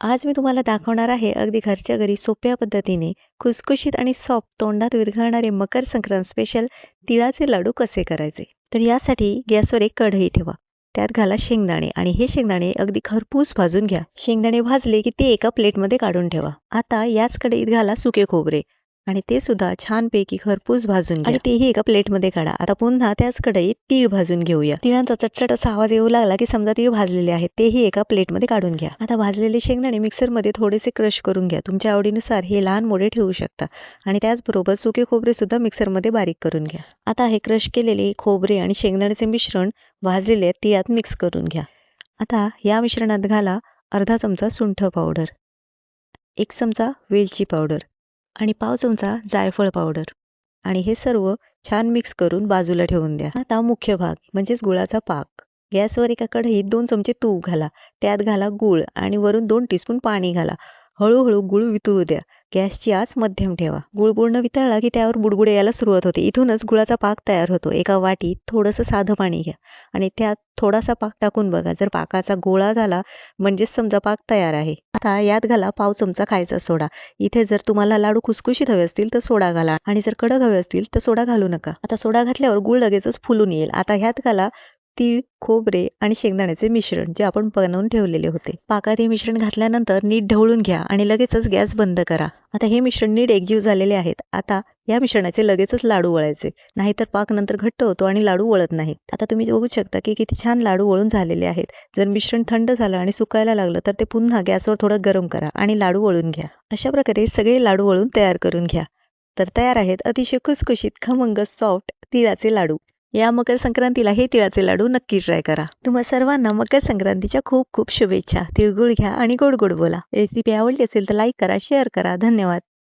आज मी तुम्हाला दाखवणार आहे अगदी घरच्या घरी सोप्या पद्धतीने खुसखुशीत आणि सॉफ्ट तोंडात विरघळणारे मकर संक्रांत स्पेशल तिळाचे लाडू कसे करायचे? तर यासाठी गॅसवर एक कढई ठेवा. त्यात घाला शेंगदाणे आणि हे शेंगदाणे अगदी खरपूस भाजून घ्या. शेंगदाणे भाजले की ते एका प्लेटमध्ये काढून ठेवा. आता याच कढईत घाला सुके खोबरे. आणि ते सुद्धा छानपैकी खरपूस भाजून घ्या. आणि तेही एका प्लेटमध्ये काढा. आता पुन्हा त्याच कढईत तीळ भाजून घेऊया. तिळांचा चटचट असा आवाज येऊ लागला की समजा तीळ भाजलेले आहेत तेही एका प्लेटमध्ये काढून घ्या. आता भाजलेले शेंगदाणे मिक्सरमध्ये थोडेसे क्रश करून घ्या. तुमच्या आवडीनुसार हे लहान मोठे ठेवू शकता. आणि त्याचबरोबर सुके खोबरे सुद्धा मिक्सरमध्ये बारीक करून घ्या. आता हे क्रश केलेले खोबरे आणि शेंगदाण्याचे मिश्रण भाजलेले तिळात मिक्स करून घ्या. आता या मिश्रणात घाला अर्धा चमचा सुंठ पावडर एक चमचा वेलची पावडर आणि पाव चमचा जायफळ पावडर आणि हे सर्व छान मिक्स करून बाजूला ठेवून द्या. आता मुख्य भाग म्हणजेच गुळाचा पाक. गॅसवर एका कढईत दोन चमचे तूप घाला. त्यात घाला गूळ आणि वरून दोन टीस्पून पाणी घाला. हळूहळू गुळ वितळू द्या. गॅसची आच मध्यम ठेवा. गुळ पूर्ण वितळला की त्यावर बुडबुडे यायला सुरुवात होते. इथूनच गुळाचा पाक तयार होतो. एका वाटीत थोडंसं साधं पाणी घ्या आणि त्यात थोडासा पाक टाकून बघा. जर पाकाचा गोळा झाला म्हणजेच समजा पाक तयार आहे. आता यात घाला पाव चमचा खायचा सोडा. इथे जर तुम्हाला लाडू खुसखुशीत हवे असतील तर सोडा घाला. आणि जर कडक हवे असतील तर सोडा घालू नका. आता सोडा घातल्यावर गुळ लगेचच फुलून येईल. आता ह्यात घाला तीळ खोबरे आणि शेंगदाण्याचे मिश्रण जे आपण बनवून ठेवलेले होते. पाकात हे मिश्रण घातल्यानंतर नीट ढवळून घ्या आणि लगेचच गॅस बंद करा. आता हे मिश्रण नीट एकजीव झालेले आहेत. आता या मिश्रणाचे लगेचच लाडू वळायचे. नाहीतर पाक नंतर घट्ट होतो आणि लाडू वळत नाही. आता तुम्ही बघू शकता की किती छान लाडू वळून झालेले आहेत. जर मिश्रण थंड झालं आणि सुकायला लागलं तर ते पुन्हा गॅसवर थोडं गरम करा आणि लाडू वळून घ्या. अशा प्रकारे सगळे लाडू वळून तयार करून घ्या. तर तयार आहेत अतिशय खुसखुशीत खमंग सॉफ्ट तिळाचे लाडू. या मकर संक्रांतीला हे तिळाचे लाडू नक्की ट्राय करा. तुम्हा सर्वांना मकर संक्रांतीच्या खूप खूप शुभेच्छा. तिळगुळ घ्या आणि गोड गोड बोला. रेसिपी आवडली असेल तर लाईक करा शेअर करा. धन्यवाद.